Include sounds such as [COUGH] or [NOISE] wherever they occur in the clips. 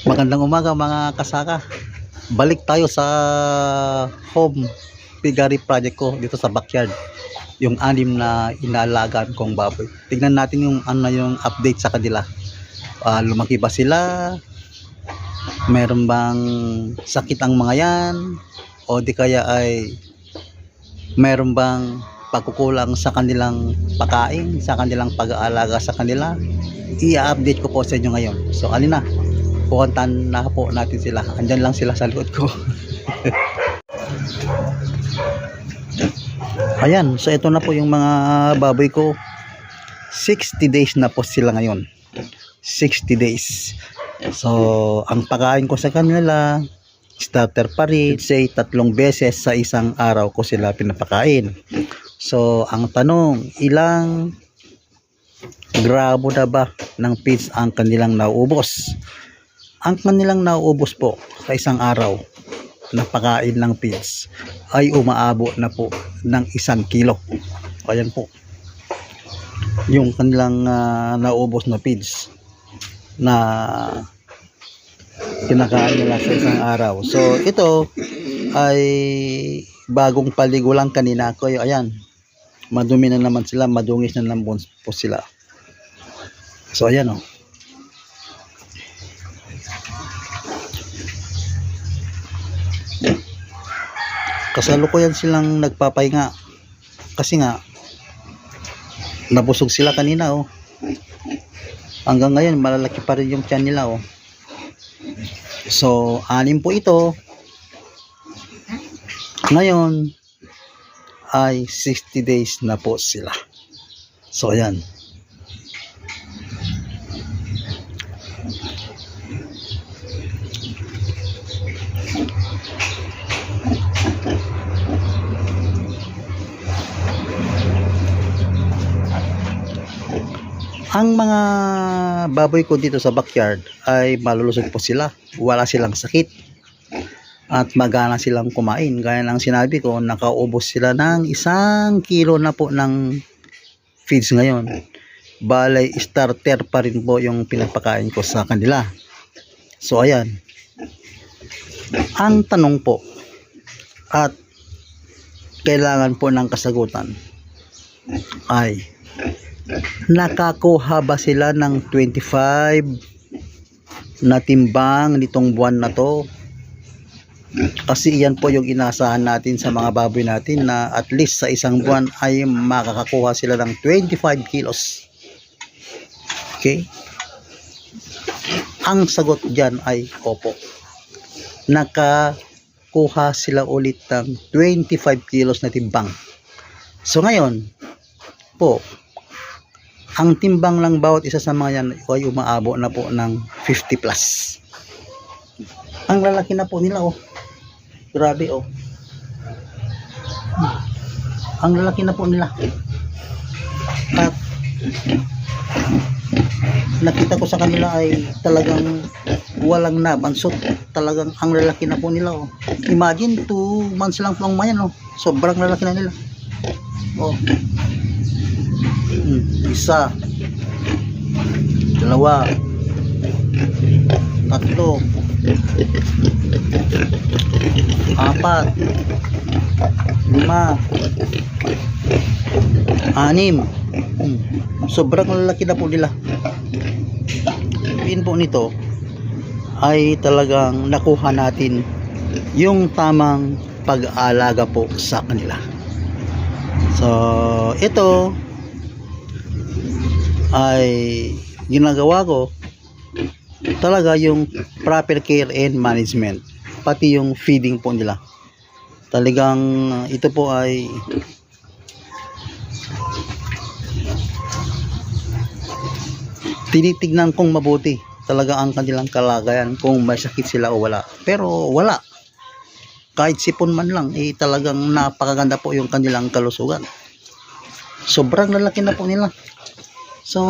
Magandang umaga mga kasaka. Balik tayo sa home piggery project ko dito sa backyard. Yung anim na inaalagaan kong baboy. Tingnan natin yung ano yung update sa kanila. Ah, lumaki ba sila? Meron bang sakit ang mga yan? O di kaya ay meron bang pagkukulang sa kanilang pagkain, sa kanilang pag-aalaga sa kanila? I-update ko po sa inyo ngayon. So, alin na? Pupuntahan na po natin sila. Andyan lang sila sa likod ko. [LAUGHS] Ayan, so ito na po yung mga baboy ko. 60 days na po sila ngayon. 60 days. So, ang pagkain ko sa kanila, starter pa rin. Say, tatlong beses sa isang araw ko sila pinapakain. So, ang tanong, ilang gramo na ba ng feeds ang kanilang nauubos? Ang kanilang nauubos po sa isang araw na pagkain ng feeds ay umaabot na po ng isang kilo. Ayan po. Yung kanilang uh, nauubos na feeds na kinakain nila sa isang araw. So ito ay bagong paligo lang kanina ko. Ayan. Madumi na naman sila, madungis na naman po sila. So ayan oh. Kasalukuyan silang nagpapahinga. Kasi nga nabusog sila kanina oh. Hanggang ngayon malalaki pa rin yung tiyan nila oh. So anim po ito. Ngayon ay 60 days na po sila. So ayan ang mga baboy ko dito sa backyard ay malulusog po sila. Wala silang sakit. At magana silang kumain. Gaya ng sinabi ko, nakaubos sila ng isang kilo na po ng feeds ngayon. Balay starter pa rin po yung pinapakain ko sa kanila. So ayan. Ang tanong po at kailangan po ng kasagutan ay nakakuha ba sila ng 25 na timbang nitong buwan na to? Kasi iyan po yung inasahan natin sa mga baboy natin na at least sa isang buwan ay makakakuha sila ng 25 kilos. Okay? Ang sagot dyan ay opo. Nakakuha sila ulit ng 25 kilos na timbang. So ngayon po ang timbang lang bawat isa sa mga yan ay umaabo na po ng 50 plus. Ang lalaki na po nila oh. Grabe oh. Ang lalaki na po nila. At nakita ko sa kanila ay talagang walang nabansot. Talagang ang lalaki na po nila oh. Imagine 2 months lang po ang mayan oh. Sobrang lalaki na nila. Oh. Isa. Dalawa. Tatlo. Apat. Lima. Anim. Hmm, sobrang lalaki na po nila. Pin po nito ay talagang nakuha natin yung tamang pag-aalaga po sa kanila. So ito ay ginagawa ko talaga yung proper care and management pati yung feeding po nila. Talagang ito po ay tinitignan kong mabuti talaga ang kanilang kalagayan kung may sakit sila o wala. Pero wala. Kahit sipon man lang eh talagang napakaganda po yung kanilang kalusugan. Sobrang lalaki na po nila So,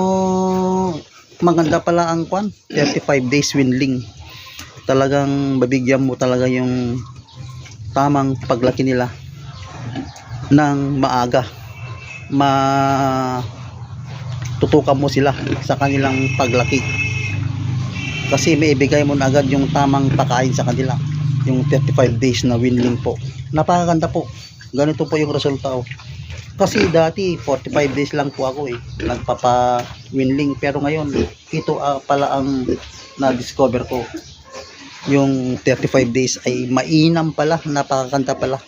maganda pala ang kwan. 35 days winling. Talagang babigyan mo talaga yung tamang paglaki nila ng maaga. Ma tutukan mo sila sa kanilang paglaki. Kasi may ibigay mo na agad yung tamang pakain sa kanila. Yung 35 days na winling po. Napakaganda po. Ganito po yung resulta. Oh. Kasi dati 45 days lang po ako eh. Nagpapa winling. Pero ngayon, ito ah, pala ang na-discover ko. Yung 35 days ay mainam pala. Napakaganda pala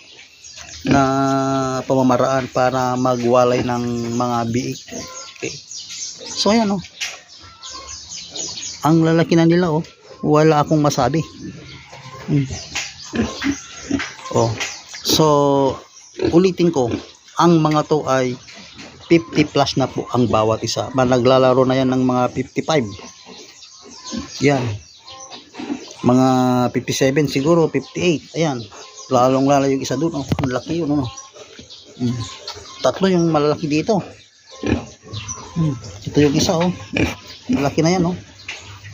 na pamamaraan para magwalay ng mga biik. Okay. So ayan oh. Ang lalaki na nila oh. Wala akong masabi. Hmm. Oh. So ulitin ko, ang mga to ay 50 plus na po ang bawat isa. Naglalaro na yan ng mga 55. Yan. Mga 57 siguro, 58. Ayan. Lalong lalo yung isa doon. Oh. Ang laki yun. Hmm. Tatlo yung malalaki dito. Hmm. Ito yung isa oh. Malaki na yan oh.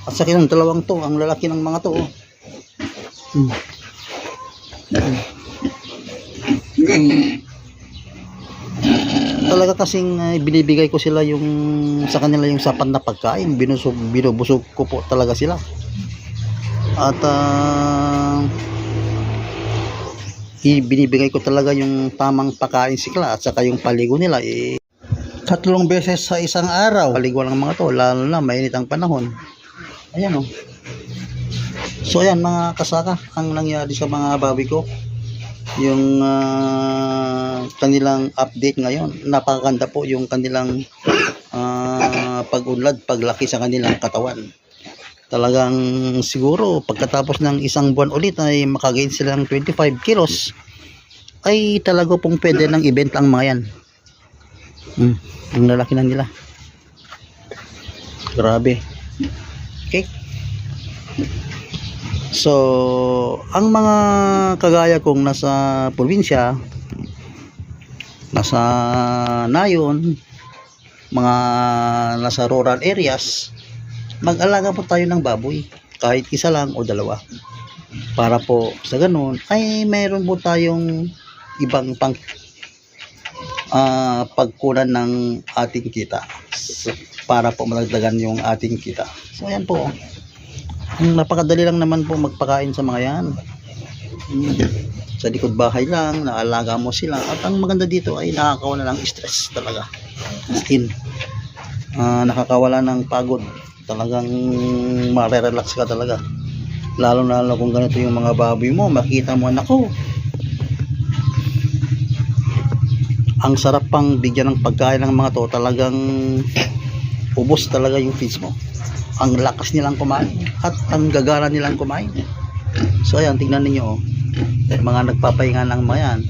At sa yung dalawang to, ang lalaki ng mga to oh. Hmm. Hmm. Talaga kasing uh, binibigay ko sila yung sa kanila yung sapat na pagkain. Binusog, binubusog ko po talaga sila. At i- binibigay ko talaga yung tamang pagkain sila at saka yung paligo nila eh, tatlong beses sa isang araw. Paligo lang mga to, lalo na mainit ang panahon. Ayan o. So ayan mga kasaka, ang nangyari sa mga baboy ko. Yung ah, kanilang update ngayon, napakaganda po yung kanilang ah, pag-unlad, paglaki sa kanilang katawan. Talagang siguro pagkatapos ng isang buwan ulit ay makagain silang 25 kilos ay talaga pong pwede ng event ang mga yan. Hmm, ang lalaki na nila. Grabe. Okay. So, ang mga kagaya kong nasa probinsya, nasa nayon, mga nasa rural areas, mag-alaga po tayo ng baboy. Kahit isa lang o dalawa. Para po sa ganun, ay mayroon po tayong ibang pang ah, pagkunan ng ating kita para po malagdagan yung ating kita. So ayan po. Napakadali lang naman po magpakain sa mga yan. Sa likod bahay lang, naalaga mo sila. At ang maganda dito ay nakakawala ng stress talaga. As in, ah, nakakawala ng pagod. Talagang marerelax ka talaga. Lalo na lalo kung ganito yung mga baboy mo, makita mo, nako, ang sarap pang bigyan ng pagkain ng mga to talagang ubos talaga yung feeds mo ang lakas nilang kumain. At ang gagana nilang kumain. So ayan tingnan ninyo oh. Eh, mga nagpapahinga ng mga yan.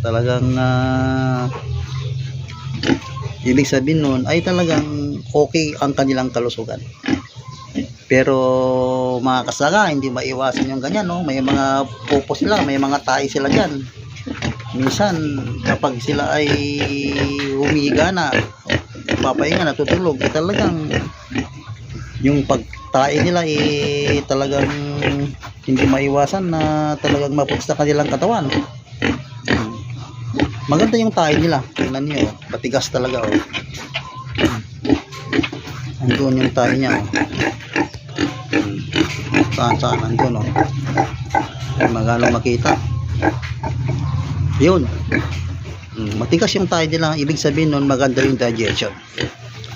Talagang ah, ibig sabihin nun ay talagang okay ang kanilang kalusugan. Pero mga kasaka hindi maiwasan yung ganyan no may mga pupo sila may mga tayo sila dyan. Minsan kapag sila ay humiga na papahinga natutulog eh, talagang yung pagtae nila eh talagang hindi maiwasan na talagang maputs sa kanilang katawan Hmm. maganda yung tae nila tingnan niyo oh. patigas talaga oh Hmm. andun yung tae niya oh Hmm. saan saan andun oh magano makita yun. Mm, matigas yung tayo nila. Ibig sabihin nun, maganda yung digestion.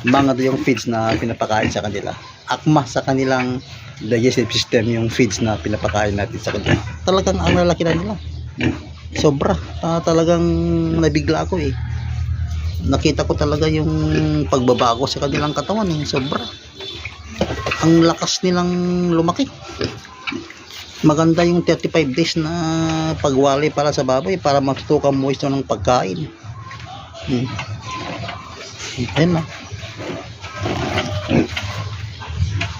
Mga yung feeds na pinapakain sa kanila. Akma sa kanilang digestive system yung feeds na pinapakain natin sa kanila. Talagang ang lalaki na nila. Sobra. Ah, talagang nabigla ako eh. Nakita ko talaga yung pagbabago sa kanilang katawan eh. Sobra. Ang lakas nilang lumaki maganda yung 35 days na pagwali para sa baboy para matutukan mo ito ng pagkain hmm. ayun na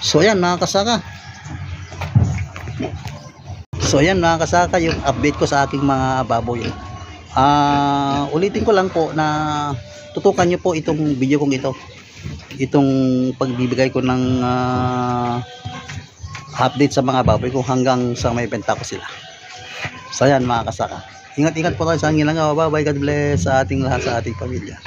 so ayan mga kasaka so ayan mga kasaka yung update ko sa aking mga baboy ah ulitin ko lang po na tutukan nyo po itong video kong ito itong pagbibigay ko ng ah, update sa mga baboy ko hanggang sa may benta ko sila. So yan mga kasaka. Ingat-ingat po tayo sa hangin lang. Bye bye. God bless sa ating lahat sa ating pamilya.